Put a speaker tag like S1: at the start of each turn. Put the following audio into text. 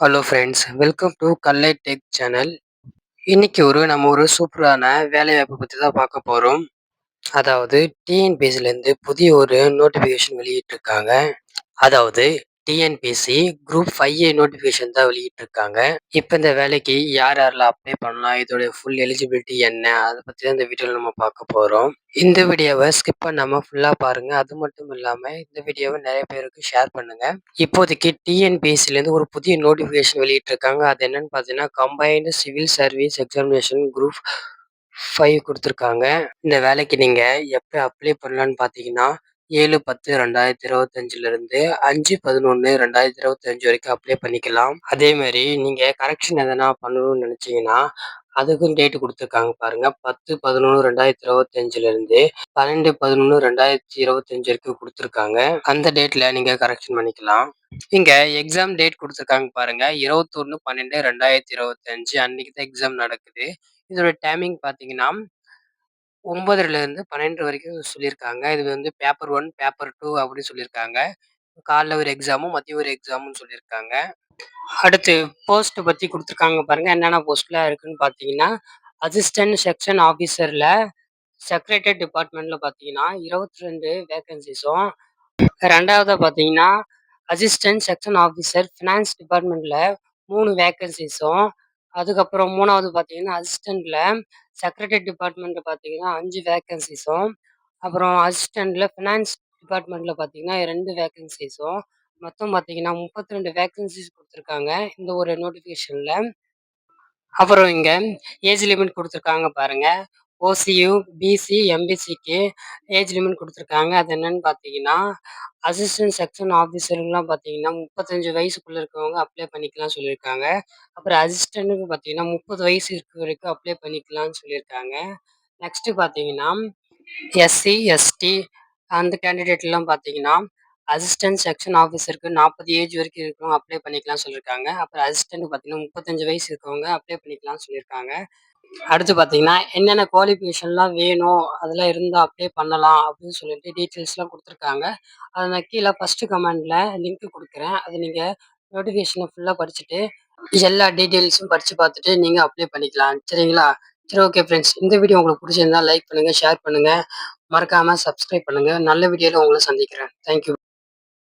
S1: Hello friends welcome to Kallai tech channel இன்னைக்கு ஒரு நம்ம ஒரு சூப்பரான வேலைவாய்ப்பு பற்றி தான் பார்க்க போகிறோம் அதாவது டிஎன்பிஎஸ்சிலேருந்து புதிய ஒரு நோட்டிஃபிகேஷன் வெளியிட்டிருக்காங்க. அதாவது TNPSC group five A notification தான் வெளியிட்டிருக்காங்க. இப்போ இந்த வேலைக்கு யார் யாரெல்லாம் அப்ளை பண்ணலாம் இதோட ஃபுல் எலிஜிபிலிட்டி என்ன அதை பற்றி தான் இந்த வீடியோவில் நம்ம பார்க்க போகிறோம் இந்த வீடியோவை ஸ்கிப் பண்ணாமல் ஃபுல்லாக பாருங்கள் அது மட்டும் இல்லாமல் இந்த வீடியோவை நிறைய பேருக்கு ஷேர் பண்ணுங்கள் இப்போதைக்கு டிஎன்பிஎஸ்சிலேருந்து ஒரு புதிய நோட்டிஃபிகேஷன் வெளியிட்டிருக்காங்க. அது என்னன்னு பார்த்தீங்கன்னா combined civil service examination group five கொடுத்துருக்காங்க. இந்த வேலைக்கு நீங்கள் எப்போ அப்ளை பண்ணலான்னு பார்த்தீங்கன்னா ஏழு பத்து ரெண்டாயிரத்தி இருபத்தஞ்சிலிருந்து அஞ்சு பதினொன்று ரெண்டாயிரத்தி இருபத்தஞ்சு வரைக்கும் அப்ளை பண்ணிக்கலாம். அதே மாதிரி நீங்கள் கரெக்ஷன் எதனா பண்ணணும்னு நினச்சிங்கன்னா அதுக்கும் டேட் கொடுத்துருக்காங்க பாருங்க. பத்து பதினொன்று ரெண்டாயிரத்தி இருபத்தஞ்சிலிருந்து பன்னெண்டு பதினொன்று ரெண்டாயிரத்தி இருபத்தஞ்சு வரைக்கும் கொடுத்துருக்காங்க. அந்த டேட்டில் நீங்கள் கரெக்ஷன் பண்ணிக்கலாம். இங்கே எக்ஸாம் டேட் கொடுத்துருக்காங்க பாருங்க. இருபத்தொன்று பன்னெண்டு ரெண்டாயிரத்தி இருபத்தஞ்சு அன்னைக்கு தான் எக்ஸாம் நடக்குது. இதோட டைமிங் பார்த்தீங்கன்னா இருந்து பன்னெண்டு வரைக்கும் சொல்லியிருக்காங்க. இது வந்து பேப்பர் ஒன் பேப்பர் டூ அப்படின்னு சொல்லியிருக்காங்க. காலைல ஒரு எக்ஸாமும், மதியம் ஒரு எக்ஸாமும் சொல்லியிருக்காங்க. அடுத்து போஸ்ட் பத்தி குடுத்துருக்காங்க பாருங்க. என்னென்ன போஸ்ட்லாம் இருக்குன்னு பார்த்தீங்கன்னா, அசிஸ்டன்ட் செக்ஷன் ஆஃபீசர்ல செக்ரட்டரியேட் டிபார்ட்மெண்ட்ல பார்த்தீங்கன்னா, 22 வேக்கன்ஸீஸும், 2வதா பார்த்தீங்கன்னா, அசிஸ்டன்ட் செக்ஷன் ஆஃபீசர் ஃபினான்ஸ் டிபார்ட்மெண்ட்ல 3 வேக்கன்ஸீஸும், அதுக்கப்புறம் 3வது பார்த்தீங்கன்னா, அசிஸ்டன்ட்ல செக்ரட்டரி டிபார்ட்மெண்ட்ல பார்த்தீங்கன்னா, 5 வேக்கன்ஸீஸும், அப்புறம் அசிஸ்டன்ட்ல ஃபினான்ஸ் டிபார்ட்மெண்ட்ல பார்த்தீங்கன்னா, 2 வேக்கன்ஸீஸும், மொத்தம் பார்த்தீங்கன்னா 32 வேக்கன்ஸீஸ் குடுத்துருக்காங்க. இந்த ஒரு நோட்டிஃபிகேஷன்ல. அப்புறம் இங்க ஏஜ் லிமிட் குடுத்துருக்காங்க பாருங்க. ஓசியு, பிசி, எம்பிசிக்கு ஏஜ் லிமிட் கொடுத்துருக்காங்க அது என்னன்னு பார்த்தீங்கன்னா, அசிஸ்டன்ட் செக்ஷன் ஆஃபீசர்லாம் பார்த்தீங்கன்னா, முப்பத்தஞ்சு வயசுக்குள்ளே இருக்கவங்க அப்ளை பண்ணிக்கலாம்னு சொல்லியிருக்காங்க. அப்புறம் அசிஸ்டண்ட்டுக்கு பார்த்தீங்கன்னா, 30 வயசு இருக்க வரைக்கும் அப்ளை பண்ணிக்கலாம்னு சொல்லியிருக்காங்க. நெக்ஸ்ட்டு பார்த்தீங்கன்னா, எஸ்சி, எஸ்டி அந்த கேண்டிடேட்லாம் பார்த்தீங்கன்னா, அசிஸ்டன்ட் செக்ஷன் ஆஃபீஸருக்கு நாற்பது ஏஜ் வரைக்கும் இருக்கவங்க அப்ளை பண்ணிக்கலாம் சொல்லியிருக்காங்க. அப்புறம் அசிஸ்டன்ட்க்கு பார்த்தீங்கன்னா, 35 வயசு இருக்கவங்க அப்ளை பண்ணிக்கலாம்னு சொல்லியிருக்காங்க. அடுத்து பார்த்தீங்கன்னா, என்னென்ன குவாலிஃபிகேஷன்லாம் வேணும், அதெல்லாம் இருந்தால் அப்ளை பண்ணலாம் அப்படின்னு சொல்லிட்டு டீட்டெயில்ஸ்லாம் கொடுத்துருக்காங்க அதை நான் கீழே ஃபர்ஸ்ட்டு கமெண்டில் லிங்க் கொடுக்குறேன் அதை நீங்கள் நோட்டிஃபிகேஷனை ஃபுல்லாக படிச்சுட்டு, எல்லா டீட்டெயில்ஸும் படித்து பார்த்துட்டு நீங்கள் அப்ளை பண்ணிக்கலாம். சரிங்களா? சரி ஓகே ஃப்ரெண்ட்ஸ். இந்த வீடியோ உங்களுக்கு பிடிச்சிருந்தா லைக் பண்ணுங்கள் ஷேர் பண்ணுங்கள் மறக்காமல் சப்ஸ்கிரைப் பண்ணுங்கள் நல்ல வீடியோவில் உங்களை சந்திக்கிறேன். Thank you.